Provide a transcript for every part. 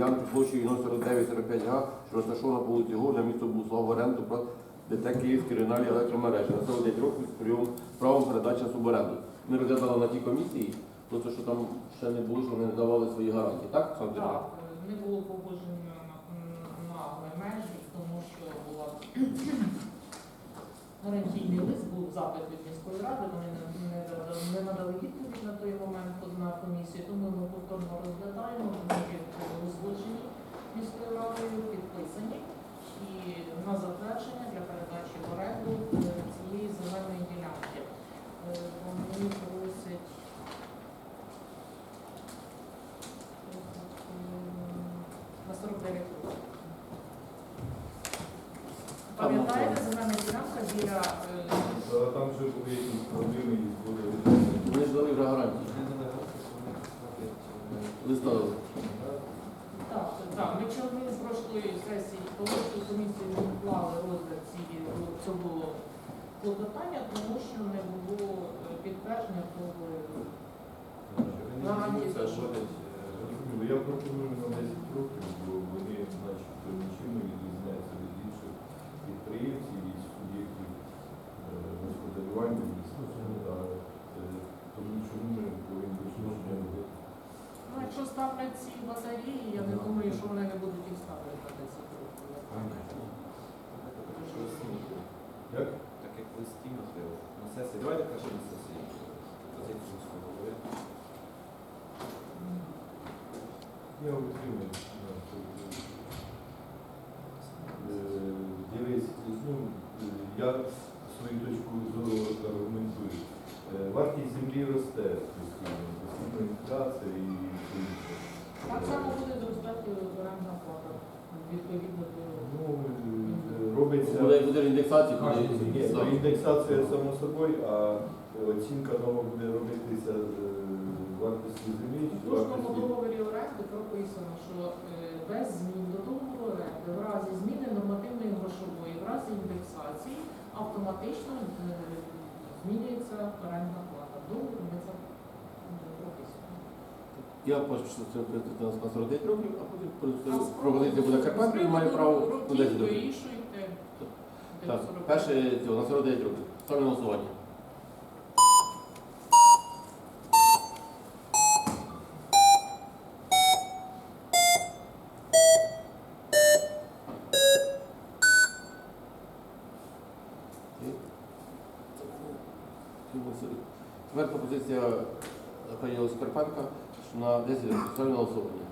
ділянки площею 4945 га, що розташована по вулиці Горна, місто Буслав, оренду про ДТ Київські регіональні електромережі на 49 років з прийом правом передачі на суборенду. Ми розглядали на тій комісії, просто що там ще не було, що вони не давали свої гарантії. Так, Олександр Так, не було погодження на, на межі, тому що була гарантійний лист, був запит від міської ради, вони не, надали відповідь на той момент на комісію, тому ми повторно розглядаємо, вони були міською радою, підписані і на затвердження для передачі в оренду е, цієї земельної ділянки. Е, Вони просять на 49 років. Пам'ятаєте, біля е, Та Там вже були якісь проблеми із водою. Вони ж дали вже гарантії. Листа дали. Так, так. Ми чому з прошлої сесії колишньої комісії не вклали розгляд цієї цього клопотання, тому що не було е, підтвердження того. Гарантії Це е, Я пропоную на 10 років, бо вони начебто нічим не відрізняються від інших підприємців і господарювання міста. А, Тому чому ми повинні визначення робити? Ну, якщо ставлять ці батареї, я не думаю, що вони не будуть їх ставити на 10 років. Як? Так як листі можливо. На сесії. Давайте краще на сесії. Позицію. Я утримую. Е, Дивись, ну, е, я свою точку зору аргументую. Е, Вартість землі росте постійно, постійно інфляція і все інше. Так само буде зростати орендна плата відповідно до Ну, робиться Буде, буде індексація, Ні, буде індексація само собою, а оцінка нова буде робитися е, вартості землі. У чи кожному вартості- договорі оренди прописано, що е, без змін до договору оренди, в разі зміни нормативної грошової, в разі індексації автоматично е, орендна плата. В ми це е, прописуємо. Я бачу, що це буде на 49 років, а потім проводити буде Карпатію, і має право на 10 років. Вирішуйте. Так, перше цього на 49 років. Саме голосування. Тепер пропозиція пані Скарпенка на 10 років. Ставлю на голосування.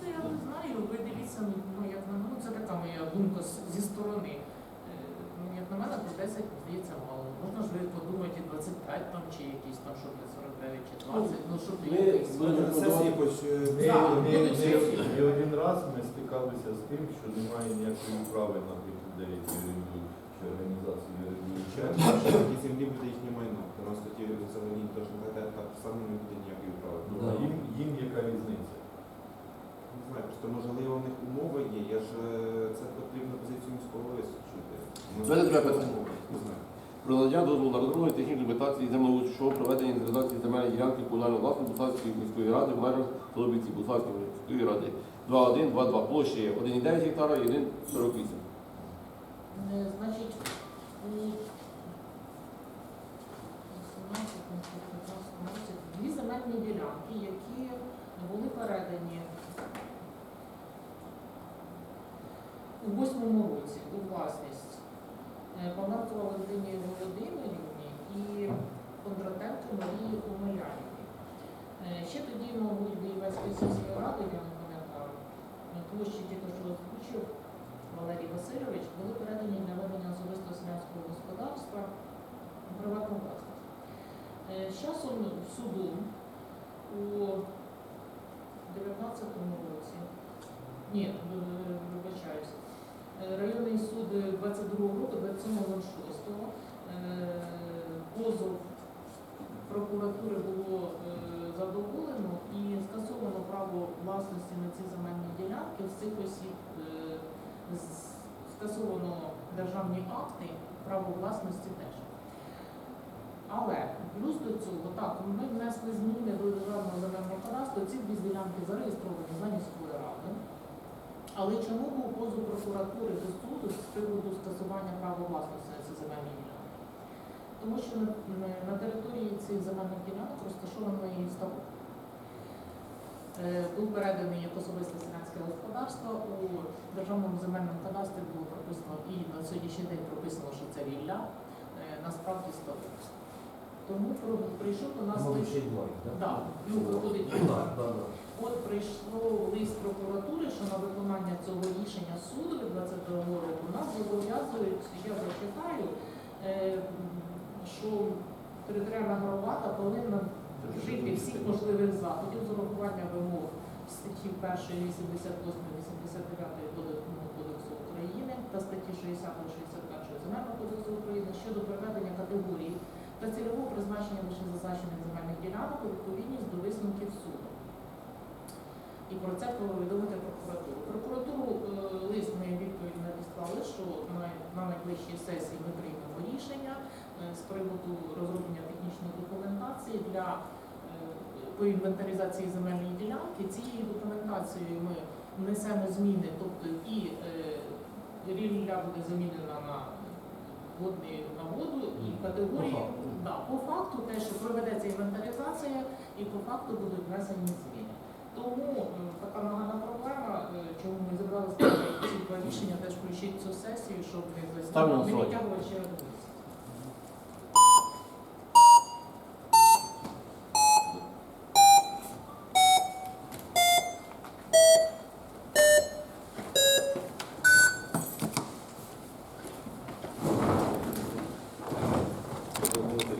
Це я не знаю, ви дивіться, ну як ну, це така моя думка зі сторони. Ну, як на мене, то 10 здається мало. Можна ж ви подумати 25 там чи якісь там, щоб не 49 чи 20, ну щоб ми якийсь. будемо На сесії хоч е, Ми, Так, ми, ми, не один раз ми стикалися з тим, що немає ніякої управи на тих людей, які орендують, чи організації орендують. Ті землі буде їхнє майно. Просто ті зелені теж не так так само не буде ніякої права. Ну, а їм, їм яка різниця? Не знаю, просто можливо в них умови є. Я ж е, Давайте друге питання. Про дозволу на розроблення технічної документації землеустрою проведення інвентаризації земельної ділянки комунальної власності Буславської міської ради в межах Солобівці Буславської міської ради. 2.1, 2.2 площі 1,9 гектара і 1,48. Е, Значить, у 18 році дві земельні ділянки, які були передані у восьмому році у власність е, Панарко Валентині Володимирівні і Кондратенко Марії Омелянівні. Е, Ще тоді, мабуть, Київської сільської ради, я не пам'ятаю, площі тільки що озвучив Валерій Васильович, були передані для ведення особистого селянського господарства у приватну власність. Е, З часом суду у 19-му році, ні, е, вибачаюсь, е, районний суд 22-го року, 27.06, е, позов прокуратури було е, задоволено і скасовано право власності на ці земельні ділянки з цих осіб е, скасовано державні акти, право власності теж. Але плюс до цього, так, ми внесли зміни до державного земельного кадастру, ці дві ділянки зареєстровані за міською радою. Але чому був позов прокуратури до суду з приводу скасування права власності на ці земельні ділянки? Тому що на, території цих земельних ділянок розташований ставок. Е, Був переданий як особисте селянське господарство. У державному земельному кадастрі було прописано і на сьогоднішній день прописано, що це рілля, е, насправді ставок. Тому прийшов до нас лист. Да, ну, виходить, От прийшло лист прокуратури, що на виконання цього рішення суду від 22 року нас зобов'язують, я зачитаю, е, що територіальна громада повинна вжити всіх можливих заходів з урахування вимог статті 1, 88, 89 Податкового кодексу України та статті 60, 61 Земельного кодексу України щодо приведення категорії та цільового призначення лише зазначених земельних ділянок у відповідність до висновків суду. І про це повідомити прокуратуру. Прокуратуру е, лист ми відповідь надіслали, що на, на найближчій сесії ми приймемо рішення е, з приводу розроблення технічної документації для е, по інвентаризації земельної ділянки. Цією документацією ми внесемо зміни, тобто і рілля буде замінена на водний на воду і категорії. По факту. Да, по факту те, що проведеться інвентаризація, і по факту будуть внесені зміни. Тому е, така нагальна проблема, е, чому ми зібрали ці два рішення, теж включити цю сесію, щоб не не голосування. ще.